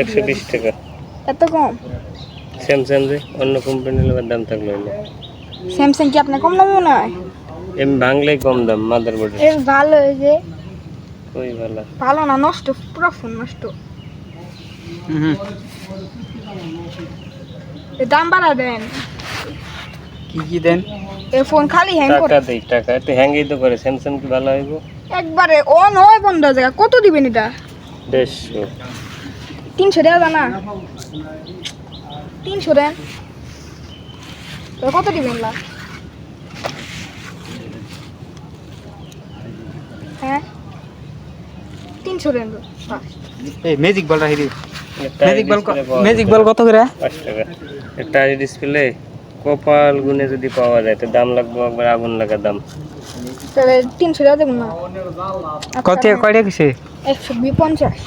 একশো বিশ টাকা। এত কম? স্যামসাং যে অন্য কোম্পানির দাম থাকল স্যামসাং কি আপনার কম দামে মনে হয়? এমনি ভাঙলেই কম দাম মাদার বোর্ডের এর ভালো এই যে। ভালো। ভালো না নষ্ট পুরো ফোন নষ্ট। হুম। দাম বাড়া দেন। কি কি দেন? এই ফোন খালি হ্যাং করে। টাকা দেই টাকা। একটু হ্যাঙ্গই তো করে স্যামসাং কি ভালো হইব? একবারে ও নয় পনেরো জায়গা কত দিবেন এটা? দেড়শো। তিনশো টাকা জানা তিনশো দেন। কত দিবেন লাভ হ্যাঁ? তিনশো দেন এই ম্যাজিক বল রাখি ম্যাজিক বল। ম্যাজিক বল কত করে? পাঁচ টাকা। একটা ডিসপ্লে কপাল গুনে যদি পাওয়া যায় তো দাম লাগবে একবার আগুন লাগা দাম। তাহলে তিনশো টাকা দেবেন না। কত কয়টা কিসে? একশো বি পঞ্চাশ